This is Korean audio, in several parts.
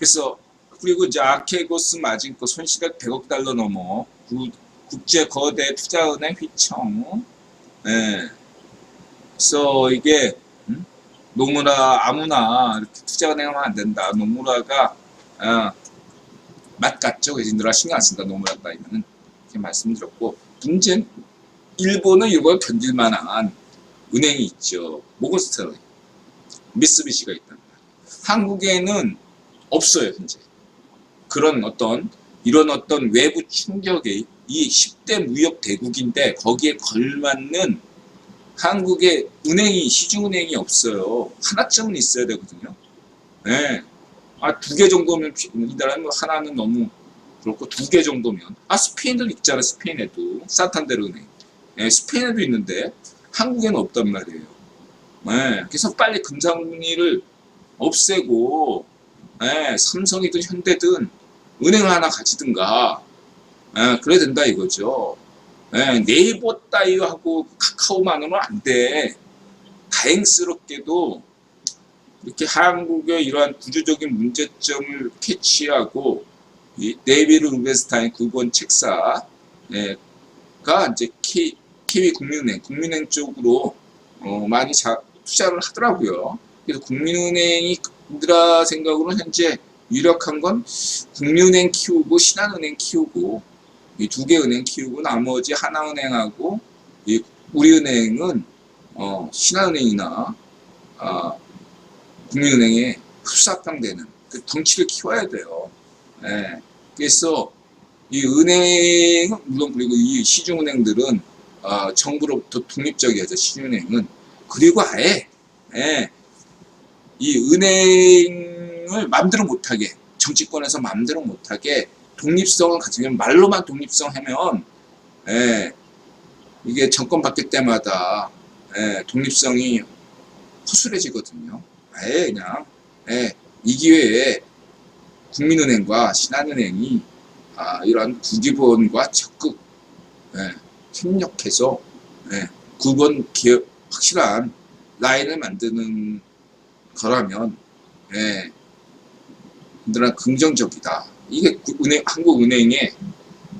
그래서 그리고 이제 아케고스 마진코 손실액 100억 달러 넘어 구- 국제 거대 투자은행 휘청. 예. 그래서 이게 음? 노무라 아무나 이렇게 투자은행 하면 안 된다. 노무라가 어, 맛 같죠. 그래서 노라 신경 안 쓴다. 노무라 따위면은 이렇게 말씀드렸고 문제는 일본은 이걸 견딜 만한 은행이 있죠. 모건스터너이 미쓰비시가 있다. 한국에는 없어요 현재. 그런 어떤 이런 어떤 외부 충격이 이 10대 무역 대국인데 거기에 걸맞는 한국의 은행이 시중은행이 없어요. 하나쯤은 있어야 되거든요. 네. 아, 두 개 정도면 피- 이달은 뭐 하나는 너무 그렇고 두 개 정도면 아 스페인도 있잖아 스페인에도 산탄데르 은행. 예, 스페인에도 있는데 한국에는 없단 말이에요. 네. 그래서 빨리 금상문의를 없애고 예, 삼성이든 현대든 은행을 하나 가지든가 예, 그래야 된다 이거죠. 예, 네이버 따위하고 카카오만으로는 안 돼. 다행스럽게도 이렇게 한국의 이러한 구조적인 문제점을 캐치하고 이 네이비르 루베스타인 국원 책사가 이제 K, 키위 국민은행, 국민은행 쪽으로 어, 많이 자, 투자를 하더라고요. 그래서 국민은행이 들아 생각으로는 현재 유력한 건 국민은행 키우고 신한은행 키우고 이 두 개 은행 키우고 나머지 하나은행하고 이 우리은행은 어, 신한은행이나 아, 국민은행에 흡사합당되는 그 덩치를 키워야 돼요. 예. 그래서 이 은행은 물론 그리고 이 시중은행들은 아, 정부로부터 독립적이어져 시중은행은 그리고 아예 예, 이 은행을 마음대로 못하게 정치권에서 마음대로 못하게 독립성을 가지면 말로만 독립성 하면 예, 이게 정권 바뀔 때마다 예, 독립성이 허술해지거든요. 아예 그냥 예, 이 기회에 국민은행과 신한은행이 아, 이러한 구기본과 적극 예, 협력해서 예, 구본 기업 확실한 라인을 만드는 거라면 예, 그들은 긍정적이다. 이게 구- 은행, 한국은행의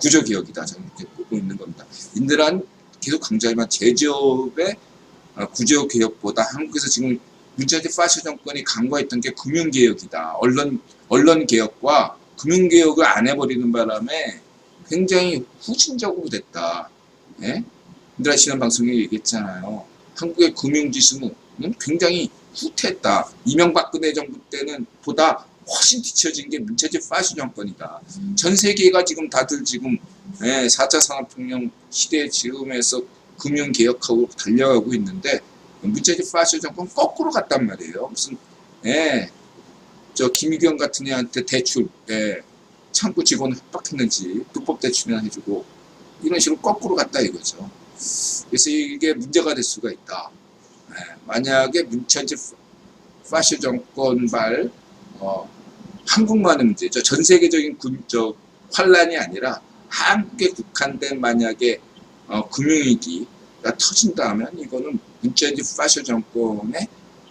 구조 개혁이다. 저는 이렇게 보고 있는 겁니다. 인들한 계속 강조하지만 제조업의 어, 구조 개혁보다 한국에서 지금 문재인 파시 정권이 강구했던 게 금융 개혁이다. 언론, 언론 개혁과 금융 개혁을 안 해버리는 바람에 굉장히 후진적으로 됐다. 예? 인들아 씨는 방송에 얘기했잖아요. 한국의 금융 지수는 굉장히 후퇴했다. 이명박근혜 정부 때는 보다 훨씬 뒤처진 게 문체제 파시 정권이다. 전 세계가 지금 다들 지금 예, 4차 산업혁명 시대 지금에서 금융개혁하고 달려가고 있는데 문체제 파시 정권 거꾸로 갔단 말이에요. 무슨 예, 저 김유경 같은 애한테 대출 예, 창구 직원 협박했는지 불법 대출이나 해주고 이런 식으로 거꾸로 갔다 이거죠. 그래서 이게 문제가 될 수가 있다. 예, 만약에 문체제 파시 정권발 어, 한국만의 문제죠. 전 세계적인 군, 저, 환란이 아니라 한국에 국한된 만약에 어, 금융위기가 터진다면 이거는 문재인 파쇼 정권의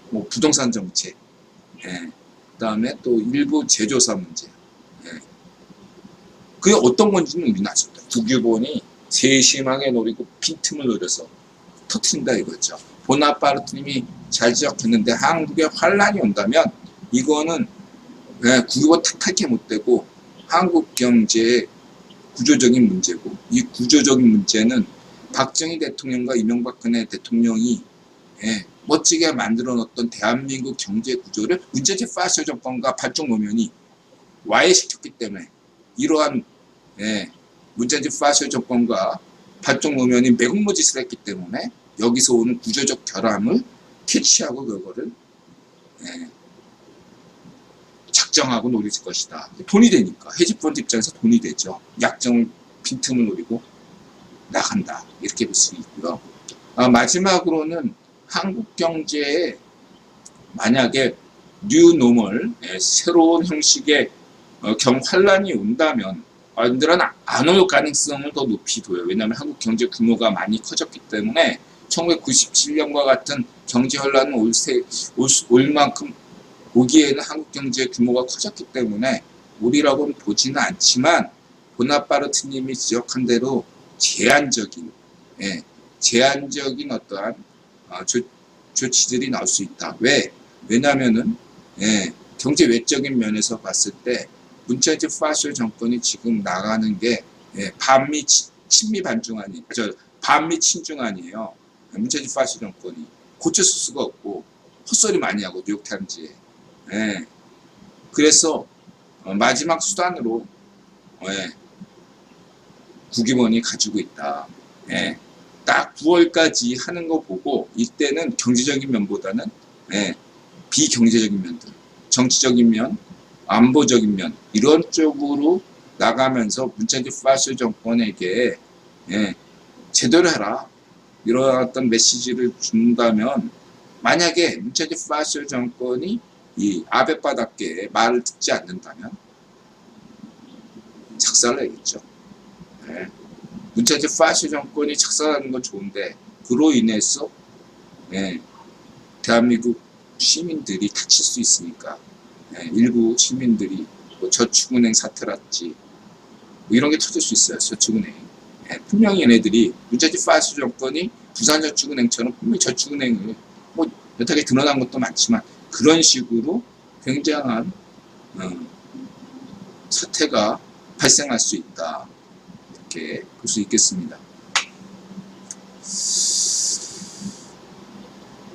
뭐 부동산 정책, 예, 그다음에 또 일부 제조사 문제, 예. 그게 어떤 건지는 우리는 아십니다. 국유본이 세심하게 노리고 빈틈을 노려서 터트린다 이거죠. 보나파르트님이 잘 지적했는데 한국에 환란이 온다면 이거는 네, 국유가 탓할 게못 되고 한국 경제의 구조적인 문제고 이 구조적인 문제는 박정희 대통령과 이명박근혜 대통령이 예, 멋지게 만들어 놓았던 대한민국 경제 구조를 문제제 파쇼 정권과 발족 노면이 와해시켰기 때문에 이러한 예, 문제제 파쇼 정권과 발족 노면이 매국노 짓을 했기 때문에 여기서 오는 구조적 결함을 캐치하고 그거를 예, 작정하고 노릴 것이다. 돈이 되니까 헤지펀드 입장에서 돈이 되죠. 약정을 빈틈을 노리고 나간다. 이렇게 볼 수 있고요. 아, 마지막으로는 한국 경제에 만약에 뉴노멀 예, 새로운 형식의 어, 경환란이 온다면 들은 안 올 가능성을 더 높이 둬요. 왜냐하면 한국 경제 규모가 많이 커졌기 때문에 1997년과 같은 경제 혼란은 올, 세, 올, 수- 올 만큼 보기에는 한국 경제 규모가 커졌기 때문에 우리라고는 보지는 않지만 보나파르트님이 지적한 대로 제한적인 예, 제한적인 어떠한 어, 조, 조치들이 나올 수 있다. 왜? 왜냐하면은 예, 경제 외적인 면에서 봤을 때 문체지 파쇼 정권이 지금 나가는 게 예, 반미 치- 친미 반중 아니 저 반미 친중 아니에요. 문체지 파쇼 정권이 고쳐줄 수가 없고 헛소리 많이 하고 뉴욕 타임즈에 예. 그래서 어, 마지막 수단으로 예, 국임원이 가지고 있다. 예. 딱 9월까지 하는 거 보고 이때는 경제적인 면보다는 예, 비경제적인 면들, 정치적인 면, 안보적인 면 이런 쪽으로 나가면서 문재인 파쇼 정권에게 예, 제대로 해라 이런 어떤 메시지를 준다면 만약에 문재인 파쇼 정권이 이 아베바답게 말을 듣지 않는다면 작살을 내겠죠. 예. 문체제 파시 정권이 착살하는 건 좋은데 그로 인해서 예, 대한민국 시민들이 다칠 수 있으니까 예, 일부 시민들이 뭐 저축은행 사태랄지 뭐 이런 게 터질 수 있어요. 저축은행. 예, 분명히 얘네들이 문체제 파시 정권이 부산저축은행처럼 분명히 저축은행을 뭐 여태까지 드러난 것도 많지만 그런 식으로 굉장한 어, 사태가 발생할 수 있다. 이렇게 볼 수 있겠습니다.